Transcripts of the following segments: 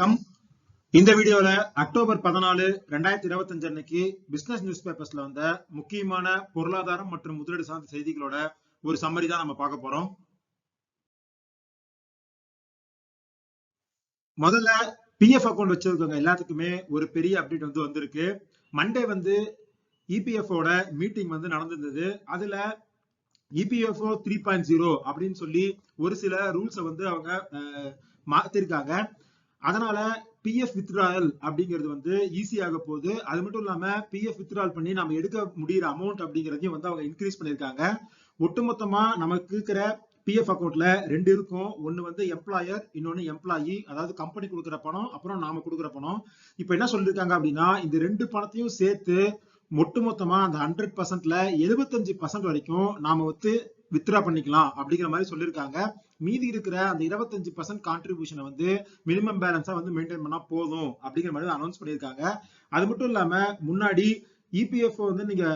வணக்கம். இந்த வீடியோல அக்டோபர் பதினாலு ரெண்டாயிரத்தி இருபத்தஞ்சு அன்னைக்கு பிசினஸ் நியூஸ் பேப்பர்ஸ்ல வந்த முக்கியமான பொருளாதாரம் மற்றும் முதலீடு சார்ந்த செய்திகளோட ஒரு சம்மரி தான் நம்ம பார்க்க போறோம். முதல்ல பிஎஃப் அக்கௌண்ட் வச்சிருக்கவங்க எல்லாத்துக்குமே ஒரு பெரிய அப்டேட் வந்து வந்திருக்கு. மண்டே வந்து இபிஎஃப் ஓட மீட்டிங் வந்து நடந்திருந்தது. அதுல இபிஎஃப்ஓ த்ரீ பாயிண்ட் ஜீரோ அப்படின்னு சொல்லி ஒரு சில ரூல்ஸை வந்து அவங்க அஹ், மாத்திருக்காங்க. அதனால பிஎஃப் வித்ட்ராயல் அப்படிங்கிறது வந்து ஈஸியாக போகுது. அது மட்டும் இல்லாம பிஎஃப் வித்ட்ரால் பண்ணி நம்ம எடுக்க முடியிற அமௌண்ட் அப்படிங்கிறதையும் வந்து அவங்க இன்க்ரீஸ் பண்ணிருக்காங்க ஒட்டுமொத்தமா நமக்கு இருக்கிற பிஎஃப் அக்கௌண்ட்ல ரெண்டு இருக்கும். ஒன்னு வந்து எம்ப்ளாயர் இன்னொன்னு எம்ப்ளாயி அதாவது கம்பெனி கொடுக்குற பணம் அப்புறம் நாம கொடுக்குற பணம். இப்போ என்ன சொல்லியிருக்காங்க அப்படின்னா இந்த ரெண்டு பணத்தையும் சேர்த்து ஒட்டுமொத்தமா அந்த ஹண்ட்ரட் பர்சன்ட்ல எழுபத்தஞ்சு பர்சன்ட் வரைக்கும் நாம வந்து வித்ரா பண்ணிக்கலாம் அப்படிங்கிற மாதிரி சொல்லியிருக்காங்க. மீதி இருக்கிற அந்த இருபத்தஞ்சு பர்சன்ட் கான்ட்ரிபியூஷனை வந்து மினிமம் பேலன்ஸா வந்து மெயின்டைன் பண்ணா போதும் அப்படிங்கிற மாதிரி அனௌன்ஸ் பண்ணியிருக்காங்க. அது மட்டும் இல்லாம முன்னாடி இபிஎஃப் வந்து நீங்க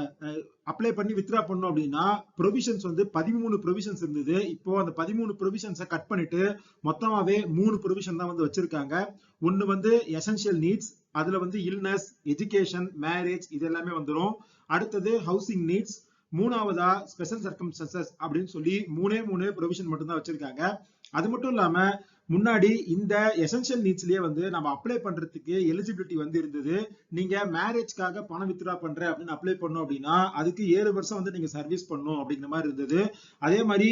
அப்ளை பண்ணி வித்ரா பண்ணோம் அப்படின்னா ப்ரொவிஷன்ஸ் வந்து பதிமூணு ப்ரொவிஷன்ஸ் இருந்தது. இப்போ அந்த பதிமூணு ப்ரொவிஷன்ஸை கட் பண்ணிட்டு மொத்தமாவே மூணு ப்ரொவிஷன் தான் வந்து வச்சிருக்காங்க. ஒன்னு வந்து எசென்ஷியல் நீட்ஸ் அதுல வந்து இல்னஸ் எஜுகேஷன் மேரேஜ் இது எல்லாமே வந்துடும் அடுத்தது ஹவுசிங் நீட்ஸ் மூணாவதா ஸ்பெஷல் சர்க்கம்ஸ்டன்சஸ் அப்படின்னு சொல்லி மூணே மூணு ப்ரொவிஷன் மட்டும்தான் வச்சிருக்காங்க. அது மட்டும் இல்லாம முன்னாடி இந்த எசென்ஷியல் நீட்ஸ்லயே வந்து நம்ம அப்ளை பண்றதுக்கு எலிஜிபிலிட்டி வந்து இருந்தது. நீங்க மேரேஜ்க்காக பணம் வித்ரா பண்ற அப்படின்னு அப்ளை பண்ணோம் அப்படின்னா அதுக்கு ஏழு வருஷம் வந்து நீங்க சர்வீஸ் பண்ணும் அப்படிங்கிற மாதிரி இருந்தது. அதே மாதிரி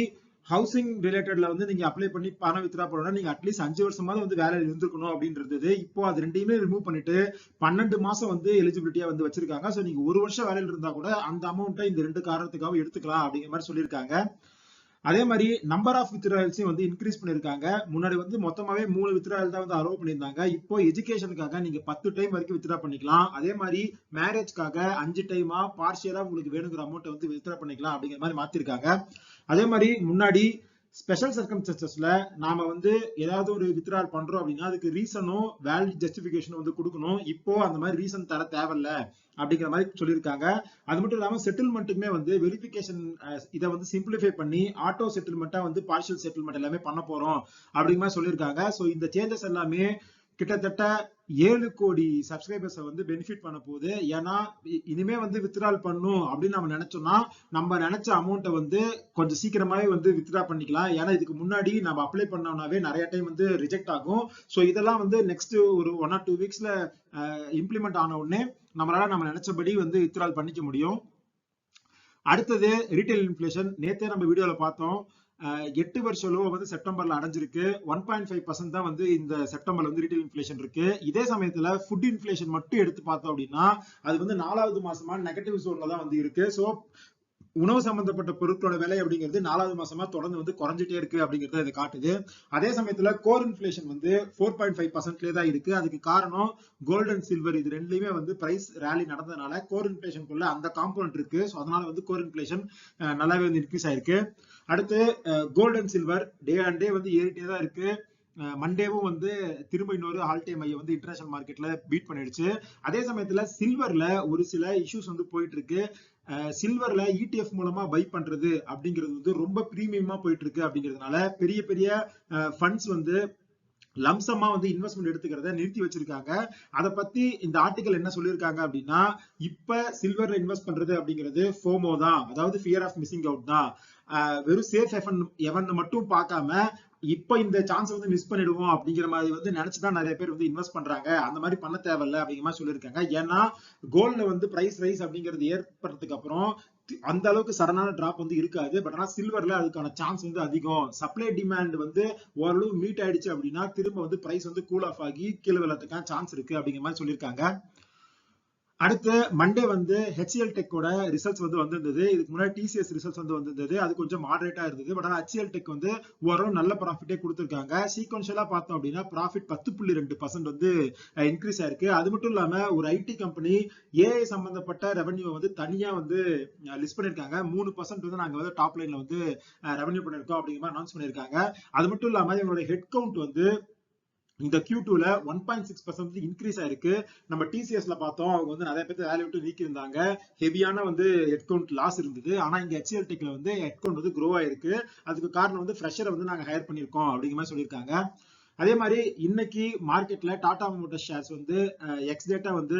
ஹவுசிங் ரிலேட்டட்ல வந்து நீங்க அப்ளை பண்ணி பணம் வித்ரா பண்ணணும் நீங்க அட்லீஸ்ட் அஞ்சு வருஷமாவது வந்து வேலையில இருந்திருக்கணும் அப்படின்றது இப்போ அது ரெண்டையுமே ரிமூவ் பண்ணிட்டு பன்னெண்டு மாசம் வந்து எலிஜிபிலிட்டியா வந்து வச்சிருக்காங்க. சோ நீங்க ஒரு வருஷம் வேலையில இருந்தா கூட அந்த அமௌண்ட்டை இந்த ரெண்டு காரணத்துக்காக எடுத்துக்கலாம் அப்படிங்கிற மாதிரி சொல்லியிருக்காங்க. அதே மாதிரி நம்பர் ஆஃப் வித்ராயல்ஸையும் வந்து இன்க்ரீஸ் பண்ணிருக்காங்க முன்னாடி வந்து மொத்தமாவே மூணு வித்ராயல் தான் வந்து அலோவ் பண்ணியிருந்தாங்க. இப்போ எஜுகேஷனுக்காக நீங்க பத்து டைம் வரைக்கும் வித்ரா பண்ணிக்கலாம். அதே மாதிரி மேரேஜ்க்காக அஞ்சு டைமா பார்ஷியலா உங்களுக்கு வேணுங்கிற அமௌண்ட் வந்து வித்ரா பண்ணிக்கலாம் அப்படிங்கிற மாதிரி மாத்திருக்காங்க. அதே மாதிரி முன்னாடி ஸ்பெஷல் சர்க்கம்ஸ்டன்சஸ்ல நாம வந்து ஏதாவது ஒரு வித்ரால் பண்றோம் அப்படின்னா அதுக்கு ரீசனும் வேலிட் ஜஸ்டிபிகேஷனும் வந்து கொடுக்கணும். இப்போ அந்த மாதிரி ரீசன் தர தேவையில்ல அப்படிங்கிற மாதிரி சொல்லியிருக்காங்க. அது மட்டும் இல்லாம செட்டில்மெண்ட்டுமே வந்து வெரிஃபிகேஷன் இதை வந்து சிம்பிளிஃபை பண்ணி ஆட்டோ செட்டில்மெண்ட்டா வந்து பார்ஷியல் செட்டில்மெண்ட் எல்லாமே பண்ண போறோம் அப்படிங்கிற மாதிரி சொல்லியிருக்காங்க. ஸோ இந்த சேஞ்சஸ் எல்லாமே கிட்டத்தட்ட ஏழு கோடி சப்ஸ்கிரைபர்ஸை வந்து பெனிஃபிட் பண்ண போகுது. ஏன்னா இனிமே வந்து வித்ட்ரால் பண்ணும் அப்படின்னு நம்ம நினைச்சோம்னா நம்ம நினைச்ச அமௌண்ட்டை வந்து கொஞ்சம் சீக்கிரமாவே வந்து வித்ட்ரா பண்ணிக்கலாம். ஏன்னா இதுக்கு முன்னாடி நம்ம அப்ளை பண்ணோம்னாவே நிறைய டைம் வந்து ரிஜெக்ட் ஆகும். ஸோ இதெல்லாம் வந்து நெக்ஸ்ட் ஒரு ஒன் ஆர் டூ வீக்ஸ்ல இம்ப்ளிமெண்ட் ஆன உடனே நம்மளால நம்ம நினைச்சபடி வந்து வித்ட்ரால் பண்ணிக்க முடியும். அடுத்தது ரீட்டைல் இன்ஃபிளேஷன் நேத்தே நம்ம வீடியோல பார்த்தோம். எட்டு வருஷ லோ வந்து செப்டம்பர்ல அடைஞ்சிருக்கு. ஒன் பாயிண்ட் ஃபைவ் பர்சன்ட் தான் வந்து இந்த செப்டம்பர்ல வந்து ரீட்டைல் இன்ஃபிளேஷன் இருக்கு. இதே சமயத்துல ஃபுட் இன்ஃபிளேஷன் மட்டும் எடுத்து பார்த்தோம் அப்படின்னா அது வந்து நாலாவது மாசமா நெகட்டிவ் ஜோன்ல தான் வந்து இருக்கு. ஸோ உணவு சம்பந்தப்பட்ட பொருட்களோட விலை அப்படிங்கிறது நாலாவது மாசமா தொடர்ந்து வந்து குறைஞ்சிட்டே இருக்கு அப்படிங்கறத இது காட்டுது. அதே சமயத்துல கோர் இன்ஃபிளேஷன் வந்து ஃபோர் பாயிண்ட் ஃபைவ் பர்சன்ட்லேயே தான் இருக்கு. அதுக்கு காரணம் கோல்டு அண்ட் சில்வர் இது ரெண்டுலயுமே வந்து பிரைஸ் ரேலி நடந்ததுனால கோர் இன்ஃபிளேஷனுக்குள்ள அந்த காம்போனன்ட் இருக்கு. ஸோ அதனால வந்து கோர் இன்ஃபிளேஷன் நல்லாவே வந்து இன்க்ரீஸ் ஆயிருக்கு. அடுத்து gold and silver day and day வந்து ஏறிட்டே தான் இருக்கு. மண்டேவும் வந்து திரும்ப இன்னொரு ஆல் டைம் ஐயை வந்து இன்டர்நேஷனல் மார்க்கெட்ல பீட் பண்ணிடுச்சு. அதே சமயத்துல சில்வர்ல ஒரு சில இஷ்யூஸ் வந்து போயிட்டு இருக்கு சில்வர்ல இடிஎஃப் மூலமா பை பண்றது அப்படிங்கிறது வந்து ரொம்ப பிரீமியமா போயிட்டு இருக்கு அப்படிங்கிறதுனால பெரிய பெரிய ஃபண்ட்ஸ் வந்து லம்சமா வந்து இன்வெஸ்ட்மெண்ட் எடுத்துக்கிறத நிறுத்தி வச்சிருக்காங்க. அதை பத்தி இந்த ஆர்டிகல் என்ன சொல்லியிருக்காங்க அப்படின்னா இப்ப சில்வர்ல இன்வெஸ்ட் பண்றது அப்படிங்கிறது ஃபோமோ தான். அதாவது ஃபியர் ஆஃப் மிஸ்ஸிங் அவுட் தான். ஆஹ் வெறும் சேஃப் எஃபன் எவன் மட்டும் பார்க்காம இப்ப இந்த சான்ஸ் வந்து மிஸ் பண்ணிடுவோம் அப்படிங்கிற மாதிரி வந்து நினைச்சுதான் நிறைய பேர் வந்து இன்வெஸ்ட் பண்றாங்க. அந்த மாதிரி பண்ண தேவையில்ல அப்படிங்கிற மாதிரி சொல்லியிருக்காங்க. ஏன்னா கோல்ட்ல வந்து பிரைஸ் ரைஸ் அப்படிங்கிறது ஏற்படுறதுக்கு அப்புறம் அந்த அளவுக்கு சடனான டிராப் வந்து இருக்காது. பட் ஆனா சில்வர்ல அதுக்கான சான்ஸ் வந்து அதிகம். சப்ளை டிமாண்ட் வந்து ஓரளவு மீட் ஆயிடுச்சு அப்படின்னா திரும்ப வந்து பிரைஸ் வந்து கூல் ஆஃப் ஆகி கீழே விழறதுக்கான சான்ஸ் இருக்கு அப்படிங்கிற மாதிரி சொல்லியிருக்காங்க. அடுத்து மண்டே வந்து ஹெச்எல் டெக்கோட ரிசல்ட்ஸ் வந்து வந்திருந்தது. இதுக்கு முன்னாடி டிசிஎஸ் ரிசல்ட்ஸ் வந்து வந்திருந்தது. அது கொஞ்சம் மாடரேட்டா இருந்தது. பட் ஆனால் ஹெச்எல் டெக் வந்து ஓரளவு நல்ல ப்ராஃபிட்டே கொடுத்துருக்காங்க. சீக்வன்ஷியலா பார்த்தோம் அப்படின்னா ப்ராஃபிட் பத்து புள்ளி ரெண்டு பர்சன்ட் வந்து இன்க்ரீஸ் ஆயிருக்கு. அது மட்டும் இல்லாம ஒரு ஐடி கம்பெனி ஏஐ சம்பந்தப்பட்ட ரெவன்யூ வந்து தனியா வந்து லிஸ்ட் பண்ணிருக்காங்க மூணு பர்சன்ட் வந்து நாங்க வந்து டாப் லைன்ல வந்து ரெவன்யூ பண்ணிருக்கோம் அப்படிங்கிற மாதிரி அனௌன்ஸ் பண்ணிருக்காங்க அது மட்டும் இல்லாம இவங்களோட ஹெட் கவுண்ட் வந்து இந்த Q2 டூல one point six percent increase ஆயிருக்கு. நம்ம டிசிஎஸ்ல பார்த்தோம் அவங்க வந்து நிறைய பேர் வேலையை விட்டு நீக்கி இருந்தாங்க ஹெவியான வந்து ஹெட் கவுண்ட் லாஸ் இருந்தது. ஆனா இங்க ஹெச்எல் டெக்ல வந்து ஹெட் கவுண்ட் வந்து க்ரோ ஆயிருக்கு. அதுக்கு காரணம் வந்து ஃப்ரெஷரை வந்து நாங்க ஹையர் பண்ணிருக்கோம் அப்படிங்கிற மாதிரி சொல்லியிருக்காங்க. அதே மாதிரி இன்னைக்கு மார்க்கெட்ல டாடா மோட்டார் ஷேர்ஸ் வந்து எக்ஸ் டேட்டா வந்து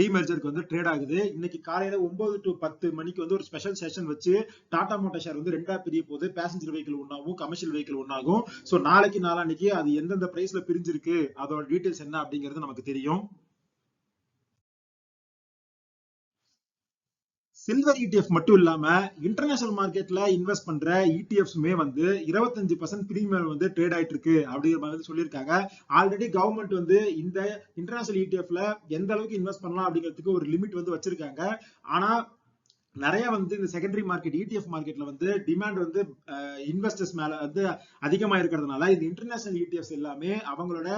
டிமெர்ஜருக்கு வந்து ட்ரேட் ஆகுது. இன்னைக்கு காலையில ஒன்பது டு பத்து மணிக்கு வந்து ஒரு ஸ்பெஷல் செஷன் வச்சு டாடா மோட்டார் ஷேர் வந்து ரெண்டா பிரிய போது பேசஞ்சர் வெஹிக்கிள் ஒன்னாகும் கமர்ஷியல் வெஹிக்கிள் ஒன்னாகும். ஸோ நாளைக்கு நாளான்னைக்கு அது எந்தெந்த பிரைஸ்ல பிரிஞ்சிருக்கு அதோட டீடைல்ஸ் என்ன அப்படிங்கிறது நமக்கு தெரியும். சில்வர் இடிஎஃப் மட்டும் இல்லாம இன்டர்நேஷனல் மார்க்கெட்ல இன்வெஸ்ட் பண்ற இடிஎஃப்ஸுமே வந்து இருபத்தஞ்சு பர்சன்ட் பிரீமியம் வந்து ட்ரேட் ஆயிட்டு இருக்கு அப்படிங்கிற மாதிரி சொல்லியிருக்காங்க. ஆல்ரெடி கவர்மெண்ட் வந்து இந்த இன்டர்நேஷனல் இடிஎஃப்ல எந்த அளவுக்கு இன்வெஸ்ட் பண்ணலாம் அப்படிங்கிறதுக்கு ஒரு லிமிட் வந்து வச்சிருக்காங்க. ஆனா நிறைய வந்து இந்த செகண்டரி மார்க்கெட் இடிஎஃப் மார்க்கெட்ல வந்து டிமாண்ட் வந்து இன்வெஸ்டர்ஸ் மேல வந்து அதிகமா இருக்கிறதுனால இந்த இன்டர்நேஷனல் இடிஎஃப்ஸ் எல்லாமே அவங்களோட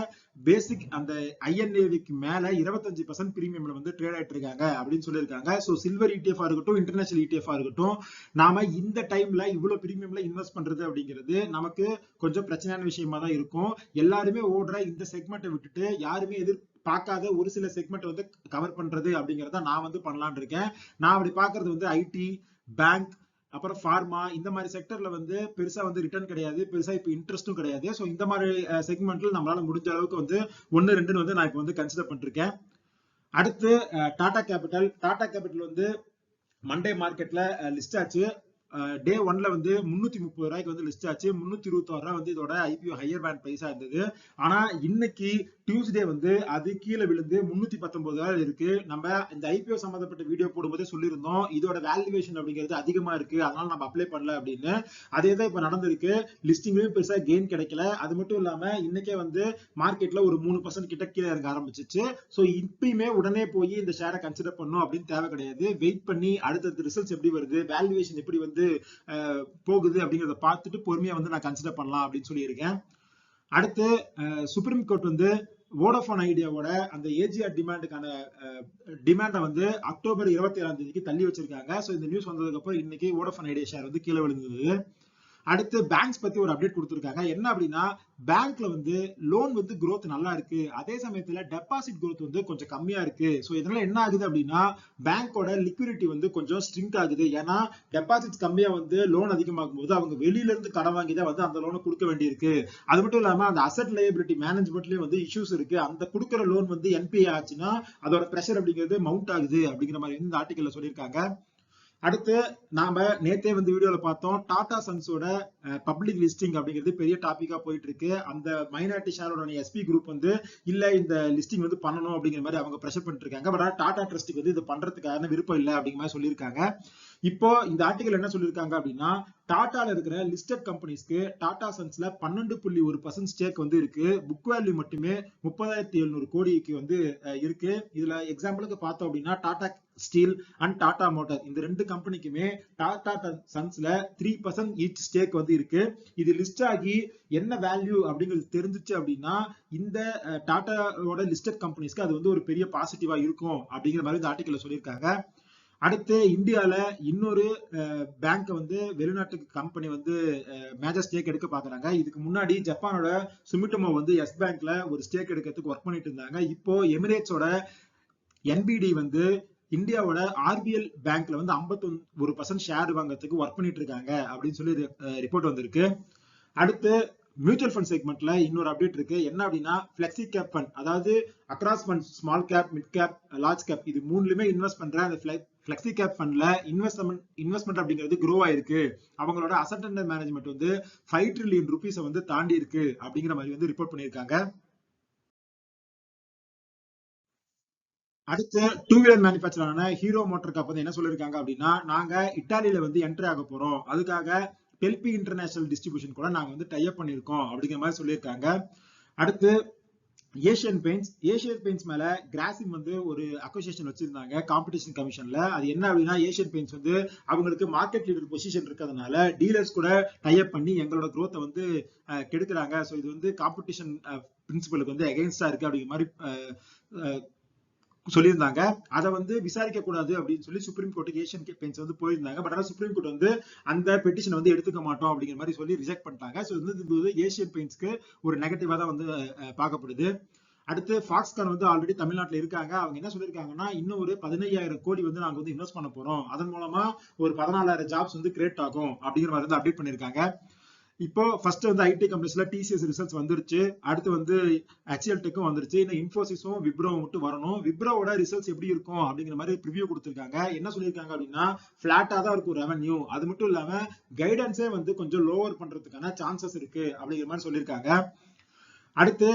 பேசிக் அந்த ஐஎன்ஏவிக்கு மேல இருபத்தஞ்சு பர்சன்ட் பிரீமியம்ல வந்து ட்ரேட் ஆயிட்டு இருக்காங்க அப்படின்னு சொல்லியிருக்காங்க. ஸோ சில்வர் இடிஎஃப் இருக்கட்டும் இன்டர்நேஷனல் இடிஎஃப் இருக்கட்டும் நாம இந்த டைம்ல இவ்வளவு பிரீமியம்ல இன்வெஸ்ட் பண்றது அப்படிங்கிறது நமக்கு கொஞ்சம் பிரச்சனையான விஷயமா தான் இருக்கும். எல்லாருமே ஓடுற இந்த செக்மெண்ட்டை விட்டுட்டு யாருமே எதிர் பார்க்காத ஒரு சில செக்மெண்ட் வந்து கவர் பண்றது அப்படிங்கறத நான் வந்து பண்ணலான் இருக்கேன். நான் அப்படி பாக்குறது வந்து ஐடி பேங்க் அப்புறம் ஃபார்மா இந்த மாதிரி செக்டர்ல வந்து பெருசா வந்து ரிட்டர்ன் கிடையாது. பெருசா இப்போ இன்ட்ரெஸ்டும் கிடையாது. ஸோ இந்த மாதிரி செக்மெண்ட்ல நம்மளால முடிஞ்ச அளவுக்கு வந்து ஒன்னு ரெண்டுன்னு வந்து நான் இப்போ வந்து கன்சிடர் பண்ணிருக்கேன். அடுத்து டாடா கேபிட்டல் டாடா கேபிட்டல் வந்து மண்டே மார்க்கெட்ல லிஸ்ட் ஆச்சு. டே ஒன்ல வந்து முன்னூத்தி முப்பது ரூபாய்க்கு வந்து லிஸ்ட் ஆச்சு. முன்னூத்தி இருபத்தி ரூபாய் வந்து இதோட ஐபிஓ ஹையர் பேண்ட் பிரைஸா இருந்தது. ஆனா இன்னைக்கு டியூஸ்டே வந்து அது கீழே விழுந்து முன்னூத்தி பத்தொன்பது ரூபாய் இருக்கு. நம்ம இந்த ஐபிஓ சம்பந்தப்பட்ட வீடியோ போடும்போதே சொல்லியிருந்தோம். இதோட வேல்யூவேஷன் அப்படிங்கிறது அதிகமா இருக்கு. அதனால நம்ம அப்ளை பண்ணல அப்படின்னு. அதே தான் இப்ப நடந்திருக்கு. லிஸ்டிங்லயும் பெருசா கெயின் கிடைக்கல. அது மட்டும் இல்லாம இன்னைக்கே வந்து மார்க்கெட்ல ஒரு மூணு பர்சன்ட் கிட்ட கீழே இறங்க ஆரம்பிச்சிச்சு. ஸோ இப்பயுமே உடனே போய் இந்த ஷேரை கன்சிடர் பண்ணும் அப்படின்னு தேவை கிடையாது. வெயிட் பண்ணி அடுத்தடுத்த ரிசல்ட்ஸ் எப்படி வருது வேல்யூவேஷன் எப்படி வந்து போகுது அப்படிங்கிறத பார்த்துட்டு பொறுமையா வந்து நான் கன்சிடர் பண்ணலாம் அப்படின்னு சொல்லியிருக்கேன். அடுத்து சுப்ரீம் கோர்ட் வந்து வோடோஃபோன் ஐடியாவோட அந்த ஏஜிஆர் டிமாண்டுக்கான டிமாண்டை வந்து அக்டோபர் இருபத்தி ஏழாம் தேதிக்கு தள்ளி வச்சிருக்காங்க. ஸோ இந்த நியூஸ் வந்ததுக்கு அப்புறம் இன்னைக்கு வோடோஃபோன் ஐடியா ஷேர் வந்து கீழே விழுந்தது. அடுத்து பேங்க்ஸ் பத்தி ஒரு அப்டேட் கொடுத்துருக்காங்க. என்ன அப்படின்னா பேங்க்ல வந்து லோன் வந்து குரோத் நல்லா இருக்கு. அதே சமயத்துல டெபாசிட் குரோத் வந்து கொஞ்சம் கம்மியா இருக்கு. ஸோ இதனால என்ன ஆகுது அப்படின்னா பேங்கோட லிக்விடிட்டி வந்து கொஞ்சம் ஸ்ட்ரிங்க் ஆகுது. ஏன்னா டெபாசிட் கம்மியா வந்து லோன் அதிகமாகும் போது அவங்க வெளியில இருந்து கடன் வாங்கி தான் வந்து அந்த லோனை கொடுக்க வேண்டியிருக்கு. அது மட்டும் இல்லாம அந்த அசட் லைபிலிட்டி மேனேஜ்மெண்ட்லயும் வந்து இஷ்யூஸ் இருக்கு. அந்த கொடுக்குற லோன் வந்து என்பிஏ ஆச்சுன்னா அதோட ப்ரெஷர் அப்படிங்கிறது மவுண்ட் ஆகுது அப்படிங்கிற மாதிரி இந்த ஆர்டிக்கல்ல சொல்லியிருக்காங்க. அடுத்து நாம நேத்தே வந்து வீடியோல பார்த்தோம் டாடா சன்ஸோட பப்ளிக் லிஸ்டிங் அப்படிங்கிறது பெரிய டாபிக்கா போயிட்டு இருக்கு அந்த மைனாரிட்டி ஷேரோட எஸ்பி குரூப் வந்து இல்ல இந்த லிஸ்டிங் வந்து பண்ணணும் அப்படிங்கிற மாதிரி அவங்க ப்ரெஷர் பண்ணிட்டு இருக்காங்க பட் டாடா ட்ரஸ்ட்டுக்கு வந்து இது பண்றதுக்கான விருப்பம் இல்லை அப்படிங்கிற மாதிரி சொல்லியிருக்காங்க. இப்போ இந்த ஆர்டிகல் என்ன சொல்லியிருக்காங்க அப்படின்னா டாட்டால இருக்கிற லிஸ்டட் கம்பெனிஸ்க்கு டாடா சன்ஸ்ல பன்னெண்டு புள்ளி ஒரு பர்சன்ட் ஸ்டேக் வந்து இருக்கு. புக் வேல்யூ மட்டுமே முப்பதாயிரத்தி எழுநூறு கோடிக்கு வந்து இருக்கு. இதுல எக்ஸாம்பிளுக்கு பார்த்தோம் அப்படின்னா Tata steel and Tata motor. இந்த ரெண்டு கம்பெனிக்குமே டாடா சன்ஸ்ல த்ரீ பர்சன்ட் ஈச் ஸ்டேக் வந்து இருக்கு. இது லிஸ்ட் ஆகி என்ன வேல்யூ அப்படிங்கிறது தெரிஞ்சிச்சு அப்படின்னா இந்த டாட்டாவோட லிஸ்டட் கம்பெனிஸ்க்கு அது வந்து ஒரு பெரிய பாசிட்டிவா இருக்கும் அப்படிங்கிற மாதிரி இந்த ஆர்டிக்கல்ல சொல்லியிருக்காங்க. அடுத்து இந்தியால இன்னொரு பேங்க் வந்து வெளிநாட்டு கம்பெனி வந்து மேஜர் ஸ்டேக் எடுக்க பாக்குறாங்க இதுக்கு முன்னாடி ஜப்பானோட சுமிட்டோமோ வந்து எஸ் பேங்க்ல ஒரு ஸ்டேக் எடுக்கிறதுக்கு ஒர்க் பண்ணிட்டு இருந்தாங்க. இப்போ எமிரேட்ஸோட என்பிடி வந்து இந்தியாவோட ஆர்பிஎல் பேங்க்ல வந்து ஐம்பத்தி ஒரு பர்சன்ட் ஷேர் வாங்குறதுக்கு ஒர்க் பண்ணிட்டு இருக்காங்க அப்படின்னு சொல்லி ரிப்போர்ட் வந்திருக்கு. அடுத்து மியூச்சுவல் ஃபண்ட் செக்மெண்ட்ல இன்னொரு அப்டேட் இருக்கு. என்ன அப்படின்னா பிளெக்சி கேப் ஃபண்ட் அதாவது across fund small cap mid cap large cap இது மூணுலயுமே இன்வெஸ்ட் பண்ற அந்த பிளெக்சி கேப் ஃபண்ட்ல இன்வெஸ்ட்மெண்ட் இன்வெஸ்ட்மெண்ட் அப்படிங்கிறது க்ரோ ஆயிருக்கு. அவங்களோட அசட் அண்டர் மேனேஜ்மெண்ட் வந்து ஃபைவ் ட்ரில்லியன் ருபீஸை வந்து தாண்டி இருக்கு அப்படிங்கிற மாதிரி வந்து ரிப்போர்ட் பண்ணியிருக்காங்க. அடுத்து டூ வீலர் மேனுஃபேக்சரான ஹீரோ மோட்டர் கப் வந்து என்ன சொல்லியிருக்காங்க அப்படின்னா நாங்க இட்டாலியில வந்து என்ட்ரி ஆக போறோம். அதுக்காக பெல்பி இன்டர்நேஷனல் டிஸ்ட்ரிபியூஷன் கூட நாங்கள் வந்து டைப் பண்ணியிருக்கோம் அப்படிங்கிற மாதிரி சொல்லியிருக்காங்க. அடுத்து ஏஷியன் பெயிண்ட்ஸ் ஏஷியன் பெயிண்ட்ஸ் மேல கிராசிம் வந்து ஒரு அக்கோசியேஷன் வச்சிருந்தாங்க காம்படிஷன் கமிஷன்ல அது என்ன அப்படின்னா ஏஷியன் பெயிண்ட்ஸ் வந்து அவங்களுக்கு மார்க்கெட் லீடர் பொசிஷன் இருக்கிறதுனால டீலர்ஸ் கூட டைப் பண்ணி எங்களோட குரோத்தை வந்து கெடுக்கிறாங்க. ஸோ இது வந்து காம்படிஷன் பிரின்சிபலுக்கு வந்து எகென்ஸ்டா இருக்கு அப்படிங்கிற மாதிரி சொல்லியிருந்தாங்க. அதை வந்து விசாரிக்க கூடாது அப்படின்னு சொல்லி சுப்ரீம் கோர்ட்டுக்கு ஏஷியன் பெயின்ஸ் வந்து போயிருந்தாங்க. பட் ஆனால் சுப்ரீம் கோர்ட் வந்து அந்த பெட்டிஷன் வந்து எடுத்துக்க மாட்டோம் அப்படிங்கிற மாதிரி சொல்லி ரிஜெக்ட் பண்ணிட்டாங்க. ஸோ இது வந்து ஏஷியன் பெயின்ஸ்க்கு ஒரு நெகட்டிவாக தான் வந்து பார்க்கப்படுது. அடுத்து ஃபாக்ஸ்கான் வந்து ஆல்ரெடி தமிழ்நாட்டில் இருக்காங்க. அவங்க என்ன சொல்லியிருக்காங்கன்னா இன்னும் ஒரு பதினையாயிரம் கோடி வந்து நாங்கள் வந்து இன்வெஸ்ட் பண்ண போறோம். அதன் மூலமா ஒரு பதினாலாயிரம் ஜாப்ஸ் வந்து கிரியேட் ஆகும் அப்படிங்கிற மாதிரி வந்து அப்டேட் பண்ணியிருக்காங்க. இப்போ ஃபர்ஸ்ட் வந்து ஐடி கம்பெனிஸ்ல டிசிஎஸ் ரிசல்ட்ஸ் வந்துருச்சு. அடுத்து வந்து ஹெச்எல் டெக்கும் வந்துருச்சு. இந்த இன்ஃபோசிஸும் விப்ரோவும் மட்டும் வரணும். விப்ரோவோட ரிசல்ட்ஸ் எப்படி இருக்கும் அப்படிங்கிற மாதிரி ப்ரிவியூ கொடுத்துருக்காங்க. என்ன சொல்லியிருக்காங்க அப்படின்னா ஃபிளாட்டாக தான் இருக்கும் ரெவன்யூ அது மட்டும் இல்லாம கைடன்ஸே வந்து கொஞ்சம் லோவர் பண்றதுக்கான சான்சஸ் இருக்கு அப்படிங்கிற மாதிரி சொல்லியிருக்காங்க. அடுத்து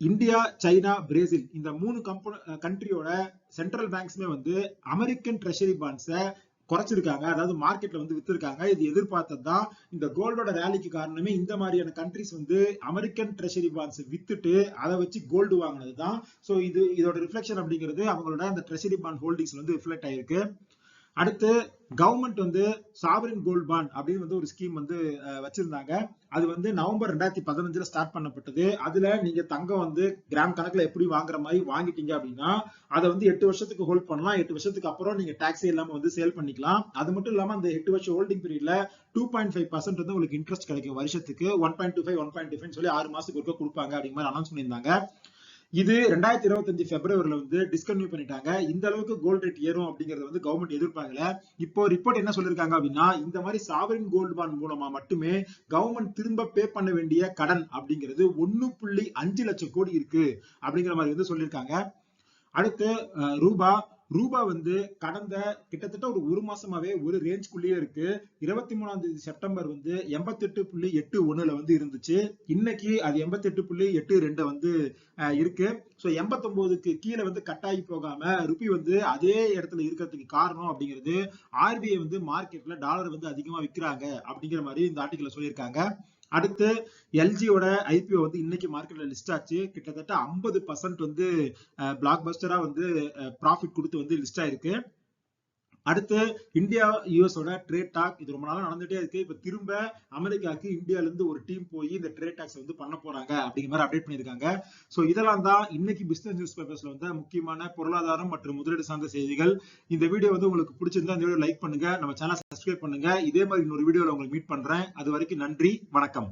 இந்தியா சைனா பிரேசில் இந்த மூணு கம்பெனி கண்ட்ரியோட சென்ட்ரல் பேங்க்ஸ்மே வந்து அமெரிக்கன் ட்ரெஷரி பாண்ட்ஸை குறைச்சிருக்காங்க. அதாவது மார்க்கெட்ல வந்து வித்திருக்காங்க. இது எதிர்பார்த்தது தான் இந்த கோல்டோட ரேலிக்கு காரணமே இந்த மாதிரியான கண்ட்ரிஸ் வந்து அமெரிக்கன் ட்ரெஷரி பாண்ட்ஸ் வித்துட்டு அதை வச்சு கோல்டு வாங்கினது தான் ஸோ இது இதோட ரிஃப்ளெக்ஷன் அப்படிங்கிறது அவங்களோட அந்த ட்ரெஷரி பாண்ட் ஹோல்டிங்ஸ் வந்து ரிஃப்ளெக்ட் ஆயிருக்கு. அடுத்து கவர்மெண்ட் வந்து சாவரின் கோல்ட் பாண்ட் அப்படின்னு வந்து ஒரு ஸ்கீம் வந்து வச்சிருந்தாங்க. அது வந்து நவம்பர் ரெண்டாயிரத்தி பதினஞ்சுல ஸ்டார்ட் பண்ணப்பட்டது. அதுல நீங்க தங்கம் வந்து கிராம் கணக்குல எப்படி வாங்குற மாதிரி வாங்கிட்டீங்க அப்படின்னா அதை வந்து எட்டு வருஷத்துக்கு ஹோல்ட் பண்ணலாம். எட்டு வருஷத்துக்கு அப்புறம் நீங்க டாக்ஸே இல்லாம வந்து சேல் பண்ணிக்கலாம். அது மட்டும் இல்லாம அந்த எட்டு வருஷம் ஹோல்டிங் பீரியட்ல டூ பாயிண்ட் ஃபைவ் பர்சன்ட் வந்து உங்களுக்கு இன்ட்ரெஸ்ட் கிடைக்கும் வருஷத்துக்கு. One point two five one point two five சொல்லி ஆறு மாசத்துக்கு ஒருக்க கொடுப்பாங்க அப்படிங்கிற மாதிரி அனௌன்ஸ் பண்ணியிருந்தாங்க. இது ரெண்டாயிரத்தி இருபத்தஞ்சு பிப்ரவரியில வந்து டிஸ்கன்யூ பண்ணிட்டாங்க. இந்த அளவுக்கு கோல்ட் ரேட் ஏறும் அப்படிங்கறத வந்து கவர்மெண்ட் எதிர்பார்க்கல. இப்போ ரிப்போர்ட் என்ன சொல்லிருக்காங்க அப்படின்னா இந்த மாதிரி சாவரின் கோல்டு பாண்ட் மூலமா மட்டுமே கவர்மெண்ட் திரும்ப பே பண்ண வேண்டிய கடன் அப்படிங்கிறது ஒன்னு புள்ளி அஞ்சு லட்சம் கோடி இருக்கு அப்படிங்கிற மாதிரி வந்து சொல்லியிருக்காங்க அடுத்து ரூபா ரூபா வந்து கடந்த கிட்டத்தட்ட ஒரு ஒரு மாசமாவே ஒரு ரேஞ்ச்குள்ளேயே இருக்கு. இருபத்தி மூணாம் தேதி செப்டம்பர் வந்து எண்பத்தி எட்டு புள்ளி எட்டு ஒண்ணுல வந்து இருந்துச்சு. இன்னைக்கு அது எண்பத்தி எட்டு புள்ளி எட்டு ரெண்டு வந்து இருக்கு. ஸோ எண்பத்தொன்பதுக்கு கீழே வந்து கட்டாயி போகாம ருபி வந்து அதே இடத்துல இருக்கிறதுக்கு காரணம் அப்படிங்கிறது ஆர்பிஐ வந்து மார்க்கெட்ல டாலர் வந்து அதிகமா விற்கிறாங்க அப்படிங்கிற மாதிரி இந்த ஆர்டிக்கல சொல்லியிருக்காங்க. அடுத்து எல்ஜியோட ஐபிஓ வந்து இன்னைக்கு மார்க்கெட்ல லிஸ்ட் ஆச்சு. கிட்டத்தட்ட ஐம்பது பர்சன்ட் வந்து பிளாக் பஸ்டரா வந்து ப்ராஃபிட் கொடுத்து வந்து லிஸ்ட் ஆயிருக்கு. அடுத்து இந்தியா யூஎஸோட ட்ரேட் டாக் இது ரொம்ப நாளாக நடந்துட்டே இருக்கு. இப்ப திரும்ப அமெரிக்காவுக்கு இந்தியால இருந்து ஒரு டீம் போய் இந்த ட்ரேட் டாக்ஸ் வந்து பண்ண போறாங்க அப்படிங்கிற மாதிரி அப்டேட் பண்ணியிருக்காங்க. ஸோ இதெல்லாம் தான் இன்னைக்கு பிசினஸ் நியூஸ் பேப்பர்ஸ்ல வந்து முக்கியமான பொருளாதாரம் மற்றும் முதலீடு சார்ந்த செய்திகள். இந்த வீடியோ வந்து உங்களுக்கு பிடிச்சிருந்தா இந்த வீடியோ லைக் பண்ணுங்க. நம்ம சேனல் சப்ஸ்கிரைப் பண்ணுங்க. இதே மாதிரி இன்னொரு வீடியோல உங்களுக்கு மீட் பண்றேன். அது வரைக்கும் நன்றி. வணக்கம்.